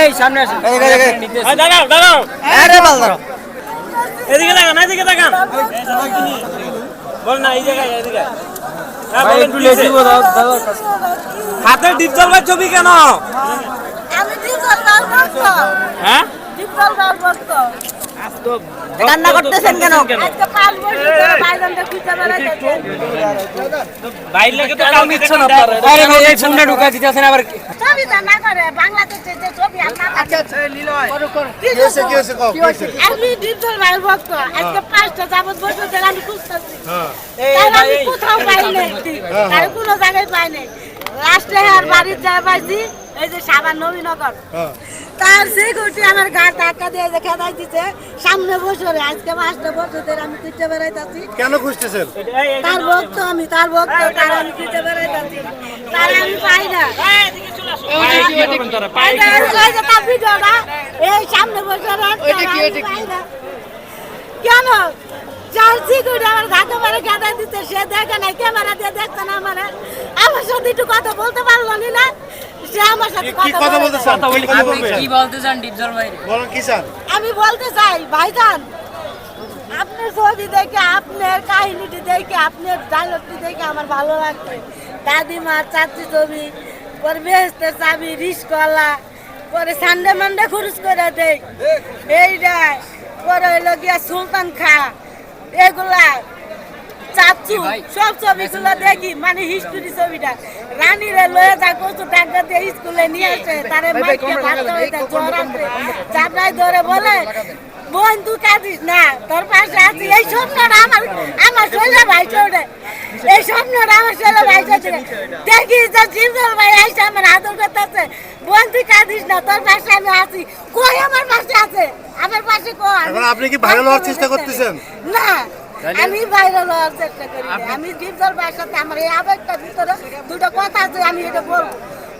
এই সামনে আসেন। দাঁড়াও দাঁড়াও। আরে বাল ধরো এদিকে দেখান এদিকে দেখান। বল না এই জায়গায় এদিকে ভাই বলেন একটু কি লেজি হয়েছে? দাও দাও হাতে ডিপ জলবার ছবি কেন? ডিপজল হ্যাঁ? ডিপজল কান্না করতেছেন কেন? বাইরে তো আপনারা আরে ভাই এই ফোনটা ঢুকা দিতেছেন আবার কি? তো না করে বাংলাদেশে যে ছবি করে আমি ডিপজল লাল ভক্ত আজকে পাঁচটা যাবত বছর ধরে আমি খুঁজতেছি তাই আমি কোথাও পাই নাই তাই কোনো জায়গায় পাই নাই লাস্টে আর বাড়ির যা পাইছি এই যে সাবান নবীনগর। তার সিকিউরিটি আমার গা টাকা দিয়ে যে খেদাই দিছে সামনে বছরে আজকে পাঁচটা বছর আমি বেড়াইতেছি কেন খুঁজতেছেন? তার ভক্ত আমি তার ভক্ত তার আমি খুঁজে বেড়াইতেছি তার আমি পাই না। এই সামনে বছর কেন? যার সিকিউরিটি আমার ঘাটে মারে খেদাই দিচ্ছে সে দেখে নাই ক্যামেরা দিয়ে দেখছে না আমার। আমার সাথে একটু কথা বলতে পারল নি? আমি বলতে চাই ভাইজান আপনার ছবি দেখে আপনার কাহিনীটি দেখে আপনার ডায়লগটি দেখে আমার ভালো লাগছে। দাদিমার চাচি ছবি পরে বেহেস্তের চাবি রিসকলা পরে সানডে মানডে খরচ করে দেই। এইটা পরে হইল গিয়া সুলতান খা। এগুলা চাচু সব ছবিগুলো দেখি মানে হিস্টোরি ছবিটা। রানীরে লয়ে যা কচু টাকা দিয়ে স্কুলে নিয়ে আসে তারে মাইকে ভাত হইতে জ্বর আসে। চাপড়াই ধরে বলে বোন তুই কাঁদিস না তোর পাশে আছি এই স্বপ্নটা আমার আমার শৈলা ভাই চৌড়ে এই স্বপ্নটা আমার শৈলা ভাই চৌড়ে দেখি যে জিন্দল ভাই আইসে আমার আদর করতেছে বোন তুই কাঁদিস না তোর পাশে আমি আছি। কই আমার পাশে আছে? আমার পাশে কই? এখন আপনি কি ভাইরাল হওয়ার চেষ্টা করতেছেন? না আমি ভাইরাল হওয়ার চেষ্টা করি আমি ডিপজল ভাইয়ের সাথে আমার এই আবেগটা ভিতরে দুটো কথা আছে আমি এটা বলব।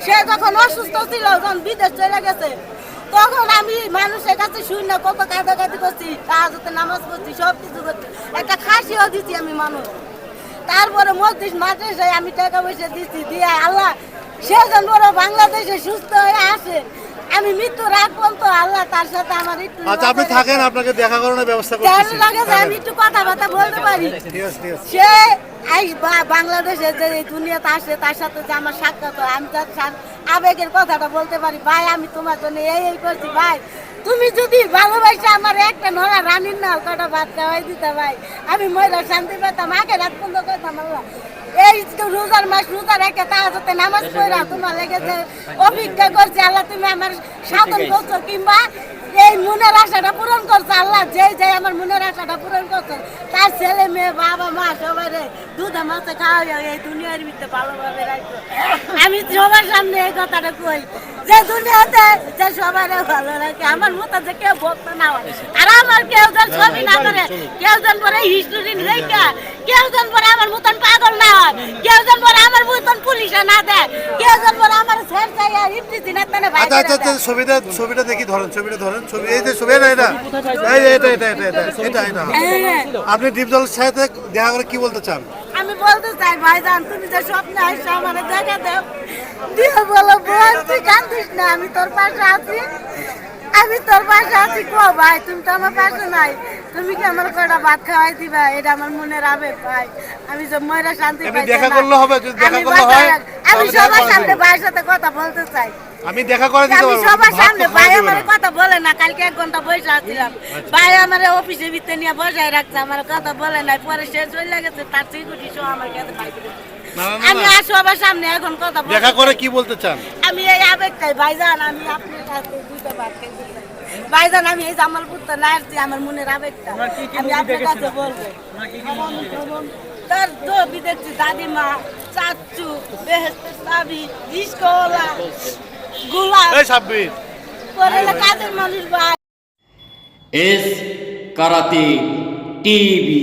সে যখন অসুস্থ ছিল যখন বিদেশ চলে গেছে তখন আমি মানুষের কাছে শুই না কত কাঁদাকাটি করছি তাহাজতে নামাজ পড়ছি সব কিছু করছি। একটা খাসিও দিচ্ছি আমি মানুষ। তারপরে মসজিদ মাদ্রাসে আমি টাকা পয়সা দিচ্ছি দিয়ে আল্লাহ সে যেন বড় বাংলাদেশে সুস্থ হয়ে আসে। আমি পর্যন্ত আল্লাহ তার সাথে আমার একটু আচ্ছা আপনি থাকেন আপনাকে দেখা করানোর ব্যবস্থা লাগে যে আমি একটু কথাবার্তা বলতে পারি। সে বা- বাংলাদেশে যে এই দুনিয়াতে আসে তার সাথে যে আমার সাক্ষাৎ হয় আমি তার আবেগের কথাটা বলতে পারি। ভাই আমি তোমার জন্য এই এই করছি ভাই। তুমি যদি ভালোবাসে আমার একটা নড়া রানীর না কটা ভাত খাওয়াই দিতে ভাই আমি মহিলা শান্তি পেতাম আগে রাত বন্ধ করতাম আল্লাহ। এই রোজার মাস রোজা রেখে তা হতে নামাজ পড়া তোমার লেগেছে। করছে আল্লাহ, তুমি আমার সাধন করছ কিংবা এই মনের আশাটা পূরণ করছে। আল্লাহ যে আমার মনের আশাটা পূরণ তার ছেলে, মেয়ে, বাবা, মা সবাই দুধে মাছে খাওয়া এই দুনিয়ার ভিতরে ভালোভাবে রাখছো আমি সবার সামনে এই কথাটা কই, যে দুনিয়াতে যে সবাই ভালো রাখে, আমার মতো যে কেউ ভক্ত না হয়। আর আমার কেউ ছবি না করে, কেউ যেন পরে হিস্টোরি রেখা কেউ যেন পরে আমার মতন পাগল না হয় কেউ যেন পরে আমার মতন পুলিশে না দেয় কেউ যেন পরে আমার ছেড় যায় আর তানে ভাই আচ্ছা আচ্ছা আচ্ছা ছবিটা ছবিটা দেখি ধরেন ছবিটা ধরেন ছবি এই যে ছবি এটা এটা এটা এটা এটা এটা এটা হ্যাঁ। আপনি ডিপজল সাথে দেখা করে কি বলতে চান আমি বলতে চাই ভাইজান তুমি যে স্বপ্নে আসছো আমার দেখা দাও দিয়ে বলো বোন তুই কান্দিস না আমি তোর পাশে আছি আমি তোর পাশে আছি কো ভাই? তুমি তো আমার পাশে নাই। তুমি কি আমার কয়টা ভাত খাওয়াই দিবা? এটা আমার মনের আবেগ ভাই। আমি যে ময়রা শান্তি পাই দেখা করলে হবে? যদি দেখা করলে হয়, আমি সবার সামনে ভাইয়ের সাথে কথা বলতে চাই। আমি দেখা করে দিতে পারব সবার সামনে ভাই আমার কথা বলে না কালকে এক ঘণ্টা বসে আসছিলাম ভাই আমার অফিসে ভিতরে নিয়ে বসায় রাখছে আমার কথা বলে নাই পরে শেষ হয়ে গেছে তার সিকিউরিটি সহ আমার কাছে না, না, না, আমি না। আসো আবার সামনে এখন কথা দেখা করে কি বলতে চান? আমি এই আবেগটাই ভাইজান আমি আপনার ভাইজান আমি এই জামালপুর তো না আসছি আমার মনের আবেগটা। আমি আপনার কাছে বলব। তার ছবি দেখছি দাদিমা চাচু বেহেস্তের চাবি রিস্কওয়ালা গোলাপ সাব্বির। করে কাজের মানুষ ভাই। S karate TV.